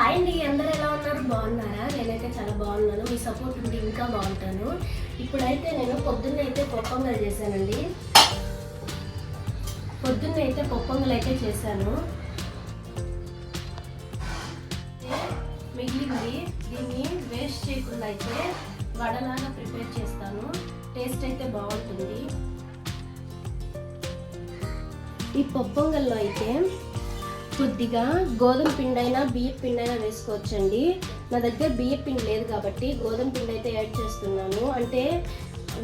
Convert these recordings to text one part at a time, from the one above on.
Hi అండి అందరు ఎలా ఉన్నారు? బాగున్నారా? నేనైతే చాలా బాగున్నాను. మీ సపోర్ట్ ఉండి ఇంకా బాగుంటాను. ఇప్పుడైతే నేను పొద్దున్నైతే అయితే చేశానండి. పొద్దున్నైతే అయితే అయితే చేశాను. మిగిలింది దీన్ని వేస్ట్ చేయకుండా అయితే వడలాగా ప్రిపేర్ చేస్తాను. టేస్ట్ అయితే బాగుంటుంది. ఈ పొప్పొంగల్లో అయితే కొద్దిగా గోధుమ పిండి అయినా బియ్య పిండి అయినా వేసుకోవచ్చండి. నా దగ్గర బియ్య పిండి లేదు కాబట్టి గోధుమ పిండి అయితే యాడ్ చేస్తున్నాను. అంటే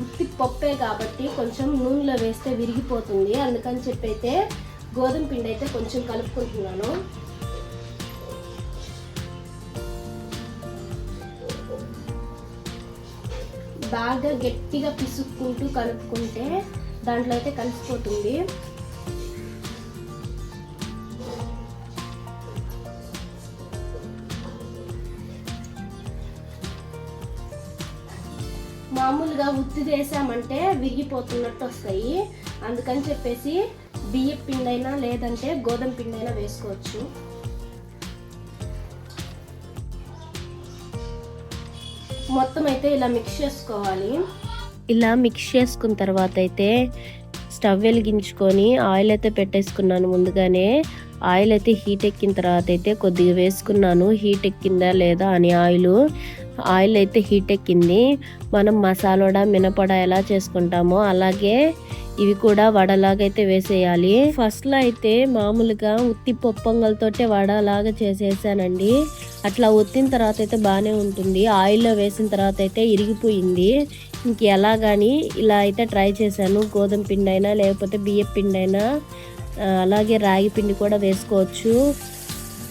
ఉత్తి పప్పే కాబట్టి కొంచెం నూనెలో వేస్తే విరిగిపోతుంది. అందుకని చెప్పి అయితే గోధుమ పిండి అయితే కొంచెం కలుపుకుంటున్నాను. బాగా గట్టిగా పిసుక్కుంటూ కలుపుకుంటే దాంట్లో అయితే కలిసిపోతుంది. మామూలుగా ఉత్తి వేసామంటే విరిగిపోతున్నట్టు వస్తాయి. అందుకని చెప్పేసి బియ్యం పిండైనా లేదంటే గోధుమ పిండి అయినా వేసుకోవచ్చు. మొత్తం అయితే ఇలా మిక్స్ చేసుకోవాలి. ఇలా మిక్స్ చేసుకున్న తర్వాత అయితే స్టవ్ వెలిగించుకొని ఆయిల్ అయితే పెట్టేసుకున్నాను ముందుగానే. ఆయిల్ అయితే హీట్ ఎక్కిన తర్వాత అయితే కొద్దిగా వేసుకున్నాను. హీట్ ఎక్కిందా లేదా అని ఆయిల్. ఆయిల్ అయితే హీట్ ఎక్కింది. మనం మసాలా మినపడ ఎలా చేసుకుంటామో అలాగే ఇవి కూడా వడలాగైతే వేసేయాలి. ఫస్ట్లో అయితే మామూలుగా ఉత్తి పొప్పొంగల్తోటే వడలాగా చేసేసానండి. అట్లా ఉత్తిన తర్వాత అయితే బాగానే ఉంటుంది. ఆయిల్లో వేసిన తర్వాత అయితే ఇరిగిపోయింది. ఇంక ఎలా కానీ ఇలా అయితే ట్రై చేశాను. గోధుమ పిండి అయినా లేకపోతే బియ్యం పిండి అయినా అలాగే రాగి పిండి కూడా వేసుకోవచ్చు.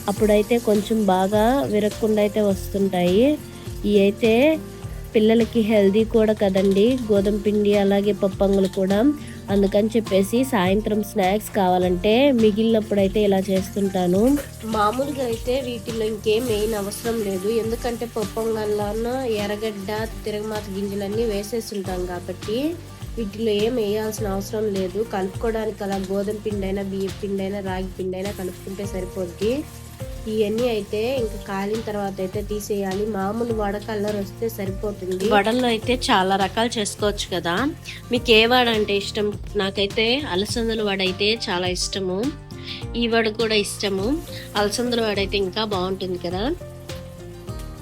అప్పుడైతే కొంచెం బాగా విరక్కుండా అయితే వస్తుంటాయి. ఇవి అయితే పిల్లలకి హెల్దీ కూడా కదండి. గోధుమ పిండి అలాగే పప్పంగులు కూడా. అందుకని చెప్పేసి సాయంత్రం స్నాక్స్ కావాలంటే మిగిలినప్పుడు అయితే ఇలా చేస్తుంటాను. మామూలుగా అయితే వీటిలో ఇంకేం మెయిన్ అవసరం లేదు. ఎందుకంటే పప్పంగల్లో ఎర్రగడ్డ తిరగమాత గింజలన్నీ వేసేస్తుంటాం కాబట్టి వీటిలో ఏం వేయాల్సిన అవసరం లేదు. కలుపుకోవడానికి అలా గోధుమ పిండి అయినా బియ్యం పిండి అయినా రాగి పిండి అయినా కలుపుకుంటే సరిపోద్ది. ఇవన్నీ అయితే ఇంకా కాలిన తర్వాత అయితే తీసేయాలి. మామూలు వడ కలర్ వస్తే సరిపోతుంది. వడల్లో అయితే చాలా రకాలు చేసుకోవచ్చు కదా. మీకు ఏ వడ అంటే ఇష్టం? నాకైతే అలసందల వడ అయితే చాలా ఇష్టము. ఈ వడ కూడా ఇష్టము. అలసందల వడ అయితే ఇంకా బాగుంటుంది కదా.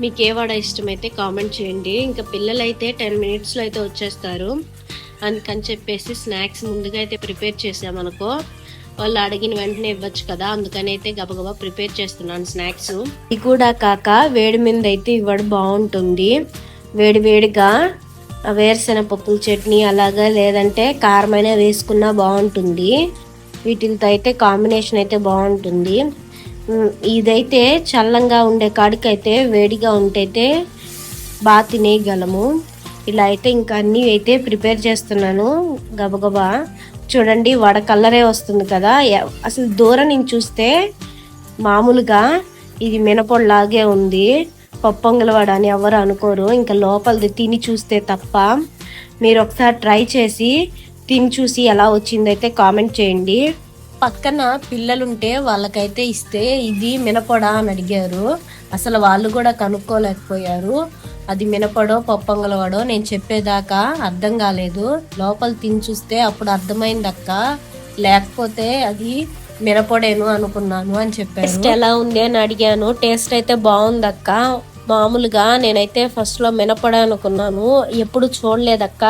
మీకు ఏ వడ ఇష్టమైతే కామెంట్ చేయండి. ఇంకా పిల్లలు అయితే టెన్ మినిట్స్లో అయితే వచ్చేస్తారు. అందుకని చెప్పేసి స్నాక్స్ ముందుగా అయితే ప్రిపేర్ చేసామనుకో వాళ్ళు అడిగిన వెంటనే ఇవ్వచ్చు కదా అందుకని అయితే గబగబా ప్రిపేర్ చేస్తున్నాను స్నాక్స్. ఇది కూడా కాక వేడి మీద అయితే ఇవ్వడం బాగుంటుంది. వేడి వేడిగా వేరుశెనగ పప్పుల చట్నీ అలాగా లేదంటే కారమైన వేసుకున్నా బాగుంటుంది. వీటితో అయితే కాంబినేషన్ అయితే బాగుంటుంది. ఇదైతే చల్లంగా ఉండే కాడికైతే వేడిగా ఉంటైతే బాగా తినేయగలము. ఇలా అయితే ఇంకా అన్నీ అయితే ప్రిపేర్ చేస్తున్నాను గబగబా. చూడండి వడ కలరే వస్తుంది కదా. అసలు దూరం నుంచి చూస్తే మామూలుగా ఇది మినపొడిలాగే ఉంది. పప్పొంగల వడ అని ఎవరు అనుకోరు. ఇంకా లోపలిది తిని చూస్తే తప్ప మీరు ఒకసారి ట్రై చేసి తిని చూసి ఎలా వచ్చిందైతే కామెంట్ చేయండి. పక్కన పిల్లలుంటే వాళ్ళకైతే ఇస్తే ఇది మినపొడ అని అడిగారు. అసలు వాళ్ళు కూడా కనుక్కోలేకపోయారు. అది మినపడో పప్పంగలవాడో నేను చెప్పేదాకా అర్థం కాలేదు. లోపల తిని చూస్తే అప్పుడు అర్థమైంది అక్క లేకపోతే అది మినపడేను అనుకున్నాను అని చెప్పాను ఎలా ఉంది అని అడిగాను. టేస్ట్ అయితే బాగుంది అక్క మామూలుగా నేనైతే ఫస్ట్లో మినపడ అనుకున్నాను ఎప్పుడు చూడలేదక్క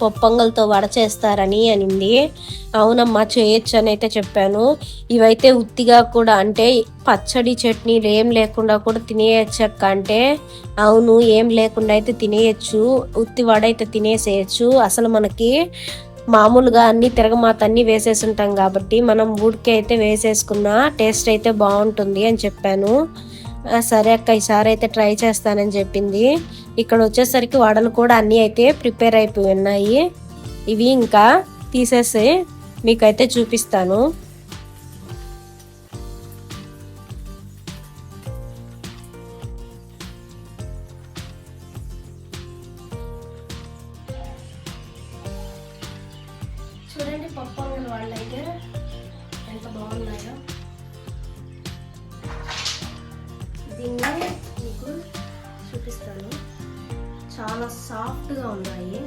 పొప్పొంగల్తో వడ చేస్తారని అనింది. అవునమ్మా చేయొచ్చు అని అయితే చెప్పాను. ఇవైతే ఉత్తిగా కూడా అంటే పచ్చడి చట్నీలు ఏం లేకుండా కూడా తినేయచ్చు అక్క అంటే. అవును ఏం లేకుండా అయితే తినేయచ్చు. ఉత్తి వడ అయితే తినేసేయచ్చు. అసలు మనకి మామూలుగా అన్ని తిరగమాత అన్ని వేసేసి ఉంటాం కాబట్టి మనం ఊడికే అయితే వేసేసుకున్న టేస్ట్ అయితే బాగుంటుంది అని చెప్పాను. సరే అక్క ఈసారి అయితే ట్రై చేస్తానని చెప్పింది. ఇక్కడ వచ్చేసరికి వడలు కూడా అన్నీ అయితే ప్రిపేర్ అయిపోయి ఉన్నాయి. ఇవి ఇంకా తీసేసి మీకైతే చూపిస్తాను. చూడండి పప్పు వాళ్ళు అయితే చాలా సాఫ్ట్గా ఉన్నాయి.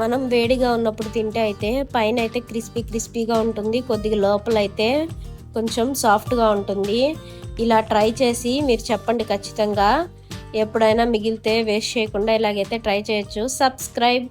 మనం వేడిగా ఉన్నప్పుడు తింటే అయితే పైన అయితే క్రిస్పీ క్రిస్పీగా ఉంటుంది. కొద్దిగా లోపల అయితే కొంచెం సాఫ్ట్గా ఉంటుంది. ఇలా ట్రై చేసి మీరు చెప్పండి ఖచ్చితంగా. ఎప్పుడైనా మిగిలితే వేస్ట్ చేయకుండా ఇలాగైతే ట్రై చేయొచ్చు. సబ్స్క్రైబ్